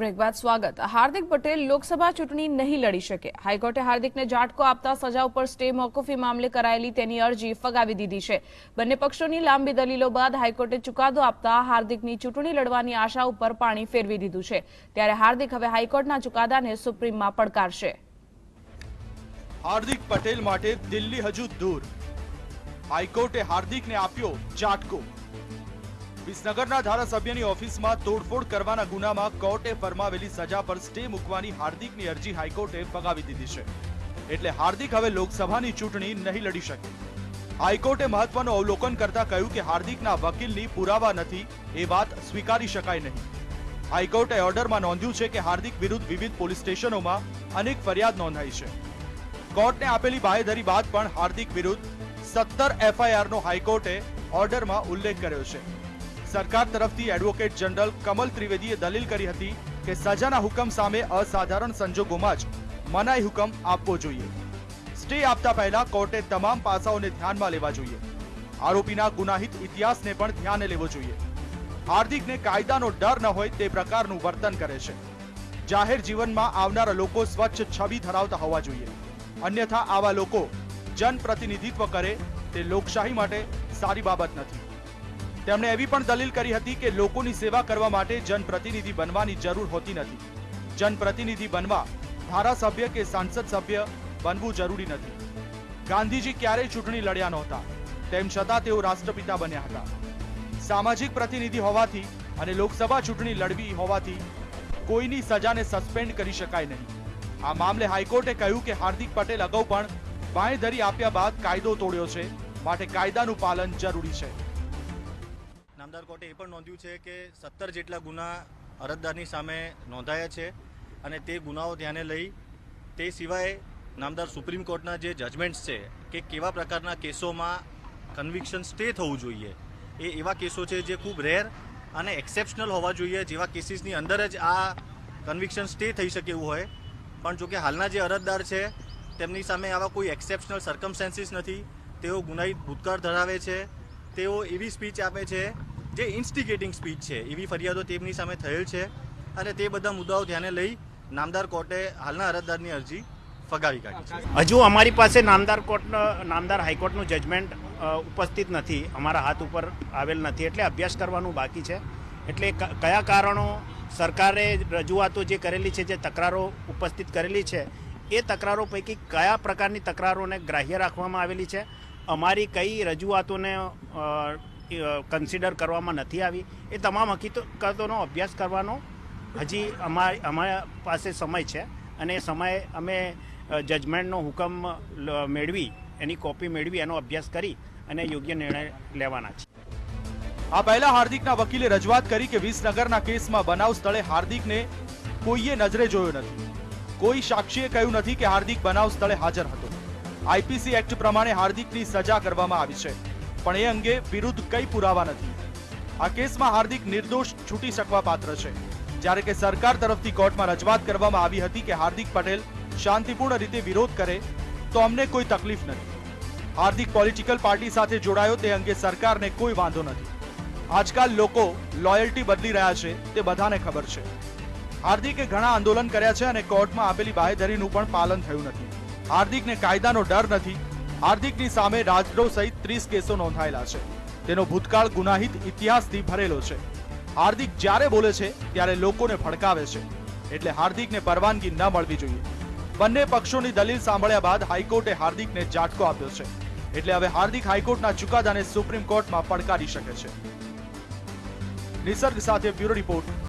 Break બાદ સ્વાગત. હાર્દિક પટેલ લોકસભા ચૂંટણી નહીં લડી શકે. હાઈકોર્ટે હાર્દિકને ઝાટકો આપતા સજા ઉપર સ્ટે મોકૂફી મામલે કરાયેલી તેની અરજી ફગાવી દીધી છે. બંને પક્ષોની લાંબી દલીલો બાદ હાઈકોર્ટે ચુકાદો આપતા હાર્દિકની ચૂંટણી લડવાની આશા ઉપર પાણી ફેરવી દીધું છે. ત્યારે હાર્દિક હવે હાઈકોર્ટના ચુકાદાને સુપ્રીમમાં પડકારશે. હાર્દિક પટેલ માટે દિલ્હી હજુ દૂર. હાઈકોર્ટે હાર્દિકને આપ્યો ઝાટકો. વિસનગરના ધારાસભ્યની ઓફિસમાં તોડફોડ કરવાના ગુનામાં કોર્ટે ફરમાવેલી સજા પર સ્ટે મૂકવાની હાર્દિકની અરજી હાઈકોર્ટે ફગાવી દીધી છે. એટલે હાર્દિક હવે લોકસભાની ચૂંટણી નહીં લડી શકે. હાઈકોર્ટે મહત્વનું અવલોકન કરતા કહ્યું કે હાર્દિકના વકીલની પુરાવા નથી એ વાત સ્વીકારી શકાય નહીં. હાઈકોર્ટે ઓર્ડરમાં નોંધ્યું છે કે હાર્દિક વિરુદ્ધ વિવિધ પોલીસ સ્ટેશનોમાં અનેક ફરિયાદ નોંધાઈ છે. કોર્ટને આપેલી બાહેધરી બાદ પણ હાર્દિક વિરુદ્ધ સત્તર એફઆઈઆરનો હાઈકોર્ટે ઓર્ડરમાં ઉલ્લેખ કર્યો છે. સરકાર તરફથી એડવોકેટ જનરલ કમલ ત્રિવેદીએ દલીલ કરી હતી કે સજાના હુકમ સામે અસાધારણ સંજોગોમાં જ મનાઈ હુકમ આપવો જોઈએ. સ્ટે આપતા પહેલા કોર્ટે તમામ પાસાઓને ધ્યાનમાં લેવા જોઈએ. આરોપીના ગુનાહિત ઇતિહાસને પણ ધ્યાને લેવો જોઈએ. હાર્દિકને કાયદાનો ડર ન હોય તે પ્રકારનું વર્તન કરે છે. જાહેર જીવનમાં આવનારા લોકો સ્વચ્છ છબી ધરાવતા હોવા જોઈએ. અન્યથા આવા લોકો જનપ્રતિનિધિત્વ કરે તે લોકશાહી માટે સારી બાબત નથી. તેમણે એવી પણ દલીલ કરી હતી કે લોકોની સેવા કરવા માટે જનપ્રતિનિધિ બનવાની જરૂર હોતી નથી. જનપ્રતિનિધિ બનવા ધારાસભ્ય કે સાંસદ સભ્ય બનવું જરૂરી નથી. ગાંધીજી ક્યારેય ચૂંટણી લડ્યા નહોતા. તેમ છતાં તેઓ રાષ્ટ્રપિતા બન્યા હતા. સામાજિક પ્રતિનિધિ હોવાથી અને લોકસભા ચૂંટણી લડવી હોવાથી કોઈની સજાને સસ્પેન્ડ કરી શકાય નહીં. આ મામલે હાઈકોર્ટે કહ્યું કે હાર્દિક પટેલ અગાઉ પણ બાંયધરી આપ્યા બાદ કાયદો તોડ્યો છે. માટે કાયદાનું પાલન જરૂરી છે. નામદાર કોર્ટે એ પણ નોંધ્યું છે કે સત્તર જેટલા ગુના અરજદારની સામે નોંધાયા છે અને તે ગુનાઓ ધ્યાને લઈ તે સિવાય નામદાર સુપ્રીમ કોર્ટના જે જજમેન્ટ્સ છે કે કેવા પ્રકારના કેસોમાં કન્વિક્શન સ્ટે થવું જોઈએ, એ એવા કેસો છે જે ખૂબ રેર અને એક્સેપ્શનલ હોવા જોઈએ જેવા કેસીસની અંદર જ આ કન્વિક્શન સ્ટે થઈ શકે એવું હોય. પણ જોકે હાલના જે અરજદાર છે, તેમની સામે આવા કોઈ એક્સેપ્શનલ સર્કમસ્ટેન્સીસ નથી. તેઓ ગુનાહિત ભૂતકાળ ધરાવે છે. તેઓ એવી સ્પીચ આપે છે જે ઇન્સ્ટિગેટિંગ સ્પીચ છે, એવી ફરિયાદો તેમની સામે થયેલ છે અને તે બધા મુદ્દાઓ ધ્યાને લઈ નામદાર કોર્ટે હાલના અરજદારની અરજી ફગાવી કાઢી છે. હજુ અમારી પાસે નામદાર કોર્ટનો, નામદાર હાઈકોર્ટનું જજમેન્ટ ઉપસ્થિત નથી. અમારા હાથ ઉપર આવેલ નથી. એટલે અભ્યાસ કરવાનું બાકી છે. એટલે કયા કારણો સરકારે રજૂઆતો જે કરેલી છે, જે તકરારો ઉપસ્થિત કરેલી છે, એ તકરારો પૈકી કયા પ્રકારની તકરારોને ગ્રાહ્ય રાખવામાં આવેલી છે? અમારી કઈ રજૂઆતોને કન્સિડર કરવામાં નથી આવી. એ તમામ હકીકતોનો અભ્યાસ કરવાનો હજી અમારી, અમારા પાસે સમય છે અને એ સમયે અમે જજમેન્ટનો હુકમ મેળવી, એની કોપી મેળવી, એનો અભ્યાસ કરી અને યોગ્ય નિર્ણય લેવાના છે. આ પહેલા હાર્દિકના વકીલે રજૂઆત કરી કે વિસનગરના કેસમાં બનાવ સ્થળે હાર્દિકને કોઈએ નજરે જોયો નથી. કોઈ સાક્ષીએ કહ્યું નથી કે હાર્દિક બનાવ સ્થળે હાજર હતો. આઈપીસી એક્ટ પ્રમાણે હાર્દિકની સજા કરવામાં આવી છે. પણ એ અંગે વિરુદ્ધ કઈ પુરાવા નથી. આ કેસમાં હાર્દિક નિર્દોષ છૂટી શકવા પાત્ર છે. જ્યારે કે સરકાર તરફથી કોર્ટમાં રજૂઆત કરવામાં આવી હતી કે હાર્દિક પટેલ શાંતિપૂર્ણ રીતે વિરોધ કરે, તો અમને કોઈ તકલીફ નથી. હાર્દિક પોલિટિકલ પાર્ટી સાથે જોડાયો તે અંગે સરકારને કોઈ વાંધો નથી. આજકાલ લોકો લોયલ્ટી બદલી રહ્યા છે, તે બધાને ખબર છે. હાર્દિકે ઘણા આંદોલન કર્યા છે અને કોર્ટમાં આપેલી બાહેધરીનું પણ પાલન થયું નથી. હાર્દિકને કાયદાનો ડર નથી હાર્દિકની સામે રાજદ્રોહ સહિત ત્રીસ કેસો નોંધાયેલા છે. તેનો ભૂતકાળ ગુનાહિત ઇતિહાસથી ભરેલો છે. હાર્દિક જ્યારે બોલે છે, ત્યારે લોકોને ભડકાવે છે. એટલે હાર્દિકને પરવાનગી ન મળવી જોઈએ. બંને પક્ષોની દલીલ સાંભળ્યા બાદ હાઈકોર્ટે હાર્દિકને ઝાટકો આપ્યો છે. એટલે હવે હાર્દિક હાઈકોર્ટના ચુકાદાને સુપ્રીમ કોર્ટમાં પડકારી શકે છે. નિસર્ગ સાથે બ્યુરો રિપોર્ટ.